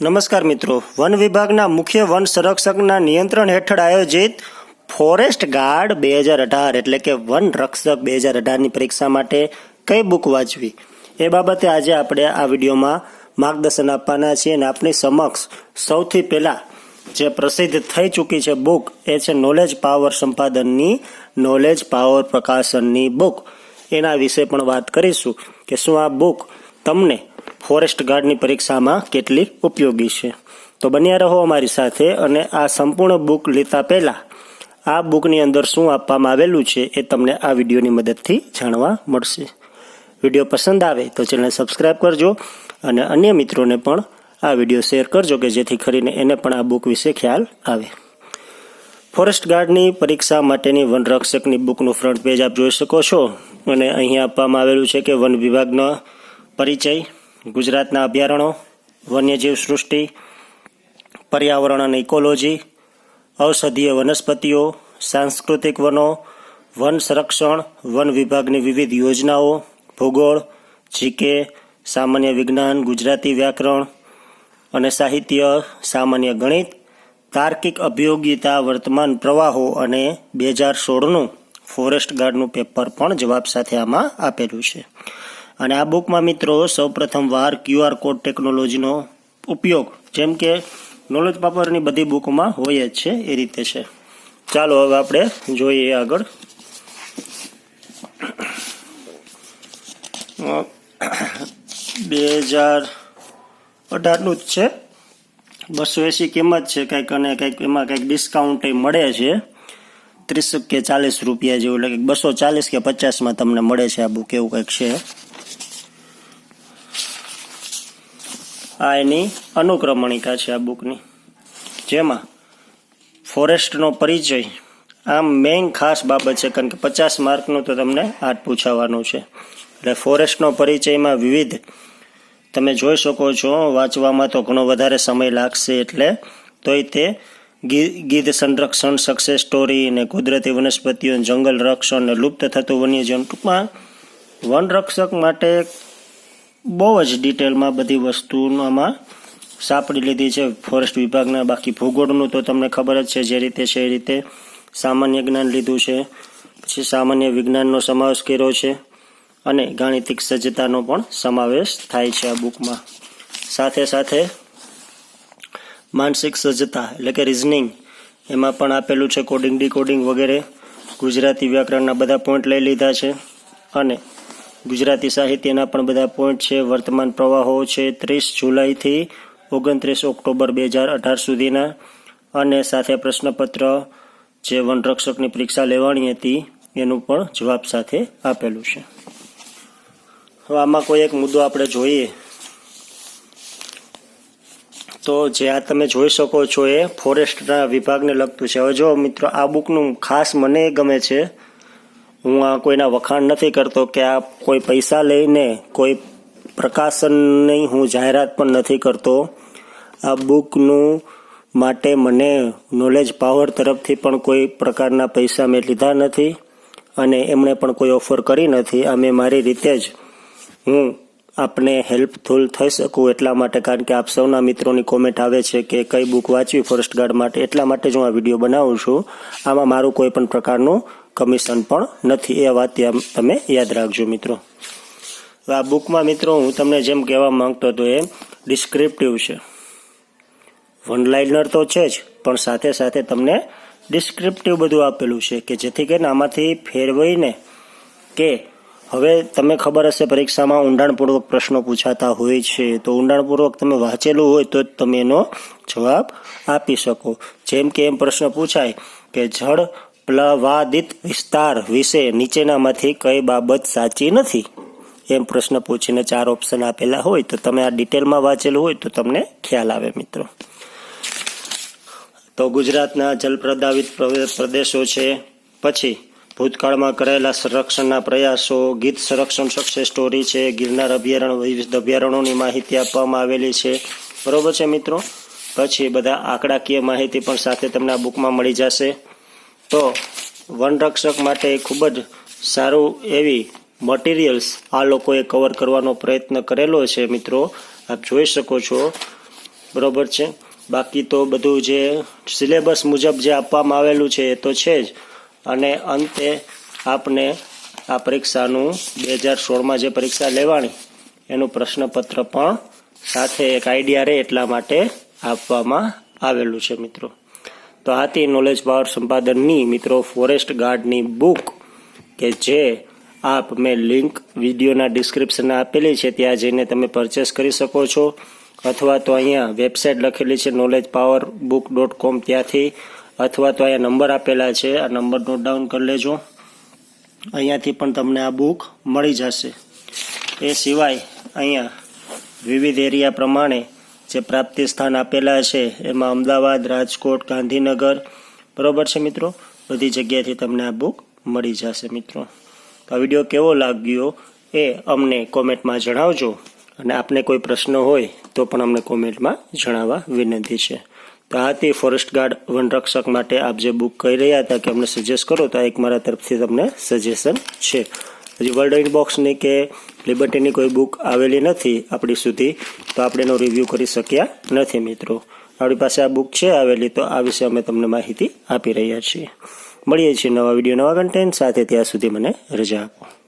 નમસ્કાર મિત્રો. વન વિભાગના મુખ્ય વન સંરક્ષકના નિયંત્રણ હેઠળ આયોજિત ફોરેસ્ટ ગાર્ડ બે હજાર અઢાર એટલે કે વન રક્ષક બે હજાર અઢારની પરીક્ષા માટે કઈ બુક વાંચવી? એ બાબતે આજે આપણે આ વિડીયોમાં માર્ગદર્શન આપવાના છીએ અને આપની સમક્ષ સૌથી પહેલાં જે પ્રસિદ્ધ થઈ ચૂકી છે બુક એ છે નોલેજ પાવર સંપાદનની નોલેજ પાવર પ્રકાશનની બુક. એના વિશે પણ વાત કરીશું કે શું આ બુક તમને ફોરેસ્ટ ગાર્ડની પરીક્ષામાં કેટલી ઉપયોગી છે? તો બન્યા રહો અમારી સાથે અને આ સંપૂર્ણ બુક લેતા પહેલાં આ બુકની અંદર શું આપવામાં આવેલું છે એ તમને આ વિડીયોની મદદથી જાણવા મળશે. વીડિયો પસંદ આવે તો ચેનલ સબસ્ક્રાઈબ કરજો અને અન્ય મિત્રોને પણ આ વીડિયો શેર કરજો કે જેથી કરીને એને પણ આ બુક વિશે ખ્યાલ આવે. ફોરેસ્ટ ગાર્ડની પરીક્ષા માટેની વનરક્ષકની બુકનું ફ્રન્ટ પેજ આપ જોઈ શકો છો અને અહીંયા આપવામાં આવેલું છે કે વન વિભાગનો પરિચય ગુજરાતના અભયારણ્યો, વન્યજીવ સૃષ્ટિ, પર્યાવરણ અને ઇકોલોજી, ઔષધીય વનસ્પતિઓ, સાંસ્કૃતિક વનો, વન સંરક્ષણ, વન વિભાગની વિવિધ યોજનાઓ, ભૂગોળ, જીકે, સામાન્ય વિજ્ઞાન, ગુજરાતી વ્યાકરણ અને સાહિત્ય, સામાન્ય ગણિત, તાર્કિક અભિયોગિતા, વર્તમાન પ્રવાહો અને બે હજાર સોળનું ફોરેસ્ટ ગાર્ડનું પેપર પણ જવાબ સાથે આમાં આપેલું છે. અને આ બુકમાં મિત્રો સૌપ્રથમ વાર ક્યુઆર કોડ ટેકનોલોજીનો ઉપયોગ, જેમ કે નોલેજ પાપરની બધી બુકમાં હોય જ છે, એ રીતે છે. ચાલો હવે આપણે જોઈએ આગળ. બે હજાર અઢારનું જ છે. બસો એંસી કિંમત છે, કંઈક અને કંઈક એમાં કંઈક ડિસ્કાઉન્ટ મળે છે. ત્રીસ કે ચાલીસ રૂપિયા જેવું, એટલે કંઈક બસો ચાલીસ કે પચાસમાં તમને મળે છે આ બુક એવું કંઈક છે. આ એની અનુક્રમણિકા છે આ બુકની. જેમાં ફોરેસ્ટનો પરિચય, આમ મેઇન ખાસ બાબત છે, કારણ કે પચાસ માર્કનું તો તમને આર્ટ પૂછાવાનું છે. એટલે ફોરેસ્ટનો પરિચયમાં વિવિધ તમે જોઈ શકો છો, વાંચવામાં તો ઘણો વધારે સમય લાગશે એટલે તોય તે ગીધ સંરક્ષણ સક્સેસ સ્ટોરી અને કુદરતી વનસ્પતિઓ, જંગલ રક્ષણ અને લુપ્ત થતું વન્યજીવન ટૂંકમાં વન રક્ષક માટે બહુ જ ડિટેલમાં બધી વસ્તુઓમાં સાપડી લીધી છે. ફોરેસ્ટ વિભાગના બાકી ભૂગોળનું તો તમને ખબર જ છે જે રીતે છે એ રીતે સામાન્ય જ્ઞાન લીધું છે. પછી સામાન્ય વિજ્ઞાનનો સમાવેશ કર્યો છે અને ગાણિતિક સજ્જતાનો પણ સમાવેશ થાય છે આ બુકમાં. સાથે સાથે માનસિક સજ્જતા એટલે કે રિઝનિંગ એમાં પણ આપેલું છે. કોડિંગ ડીકોડિંગ વગેરે ગુજરાતી વ્યાકરણના બધા પોઈન્ટ લઈ લીધા છે અને ગુજરાતી સાહિત્યના પણ બધા પોઈન્ટ છે. વર્તમાન પ્રવાહો છે. ત્રીસ જુલાઈથી ઓગણત્રીસ ઓક્ટોબર બે હજાર અઢાર સુધીના. અને સાથે પ્રશ્નપત્ર જે વનરક્ષકની પરીક્ષા લેવાની હતી, એનું પણ જવાબ સાથે આપેલું છે. હવે આમાં કોઈ એક મુદ્દો આપણે જોઈએ. તો જે આ તમે જોઈ શકો છો એ ફોરેસ્ટના વિભાગને લગતું છે. હવે જો મિત્રો, આ બુકનું ખાસ મને ગમે છે હું આ કોઈના વખાણ નથી કરતો કે આ કોઈ પૈસા લઈને કોઈ પ્રકાશનની હું જાહેરાત પણ નથી કરતો. આ બુકનું માટે મને નોલેજ પાવર તરફથી પણ કોઈ પ્રકારના પૈસા મેં લીધા નથી અને એમણે પણ કોઈ ઓફર કરી નથી. આ મેં મારી રીતે જ હું આપને હેલ્પફુલ થઈ શકું એટલા માટે, કારણ કે આપ સૌના મિત્રોની કોમેન્ટ આવે છે કે કઈ બુક વાંચવી ફોરેસ્ટ ગાર્ડ માટે, એટલા માટે જ હું આ વીડિયો બનાવું છું. આમાં મારું કોઈ પણ પ્રકારનું કમિશન પણ નથી. એ વાત તમે યાદ રાખજો મિત્રો. આ બુકમાં મિત્રો હું તમને જેમ કહેવા માંગતો હતો એ ડિસ્ક્રિપ્ટિવ છે. વન લાઇનર તો છે જ, પણ સાથે સાથે તમને ડિસ્ક્રિપ્ટિવ બધું આપેલું છે કે જેથી કરીને આમાંથી ફેરવાઈને કે હવે તમે ખબર હશે, પરીક્ષામાં ઊંડાણપૂર્વક પ્રશ્નો પૂછાતા હોય છે. તો ઊંડાણપૂર્વક તમે વાંચેલું હોય તો જ તમે એનો જવાબ આપી શકો. જેમ કે એમ પ્રશ્ન પૂછાય કે, જળ પ્લવાદિત વિસ્તાર વિશે નીચેનામાંથી કઈ બાબત સાચી નથી? એમ પ્રશ્ન પૂછીને ચાર ઓપ્શન આપેલા હોય તો તમે આ ડિટેલમાં વાંચેલું હોય તો તમને ખ્યાલ આવે મિત્રો. તો ગુજરાતના જલપ્રદાવિત પ્રદેશો છે. પછી ભૂતકાળમાં કરેલા સંરક્ષણના પ્રયાસો, ગીત સંરક્ષણ સક્સેસ સ્ટોરી છે, ગિરનાર અભયારણ્ય વિવિધ અભયારણ્યોની માહિતી આપવામાં આવેલી છે. બરોબર છે મિત્રો? પછી બધા આંકડાકીય માહિતી પણ સાથે તમને આ બુકમાં મળી જશે. તો વનરક્ષક માટે ખૂબ જ સારું એવી મટીરિયલ્સ આ લોકોએ કવર કરવાનો પ્રયત્ન કરેલો છે મિત્રો. આપ જોઈ શકો છો. બરોબર છે? બાકી તો બધું જે સિલેબસ મુજબ જે આપવામાં આવેલું છે એ તો છે જ. અને અંતે આપને આ પરીક્ષાનું બે હજાર સોળમાં જે પરીક્ષા લેવાની, એનું પ્રશ્નપત્ર પણ સાથે એક આઈડિયા રહે એટલા માટે આપવામાં આવેલું છે મિત્રો. તો આથી નોલેજ પાવર સંપાદનની મિત્રો ફોરેસ્ટ ગાર્ડની બુક કે જે આપ મેં લિંક વિડીયોના ડિસ્ક્રિપ્શનમાં આપેલી છે, ત્યાં જઈને તમે પરચેસ કરી શકો છો. અથવા તો અહીંયા વેબસાઇટ લખેલી છે knowledge power book dot com ત્યાંથી અથવા તો અહીંયા નંબર આપેલા છે. આ નંબર નોટ ડાઉન કરી લેજો. અહીંયાથી પણ તમને આ બુક મળી જશે. એ સિવાય અહીંયા વિવિધ એરિયા પ્રમાણે જે પ્રાપ્તિ સ્થાન આપેલા છે, એમાં અમદાવાદ, રાજકોટ, ગાંધીનગર, બરોબર છે મિત્રો? બધી જગ્યાએથી તમને આ બુક મળી જશે મિત્રો. આ વીડિયો કેવો લાગ્યો એ અમને કોમેન્ટમાં જણાવજો. અને આપને કોઈ પ્રશ્ન હોય તો પણ અમને કોમેન્ટમાં જણાવવા વિનંતી છે. તો તે ફોરેસ્ટ ગાર્ડ વનરક્ષક માટે આપ જે બુક કહી રહ્યા હતા કે અમને સજેસ્ટ કરો, તો આ એક મારા તરફથી તમને સજેશન છે. હજી વર્લ્ડ ઇનબોક્સની કે લિબર્ટીની કોઈ બુક આવેલી નથી આપણી સુધી, તો આપણે એનો રિવ્યૂ કરી શક્યા નથી મિત્રો. આપણી પાસે આ બુક છે આવેલી, તો આ વિશે અમે તમને માહિતી આપી રહ્યા છીએ. મળીએ છીએ નવા વીડિયો નવા કન્ટેન્ટ સાથે, ત્યાં સુધી મને રજા આપો.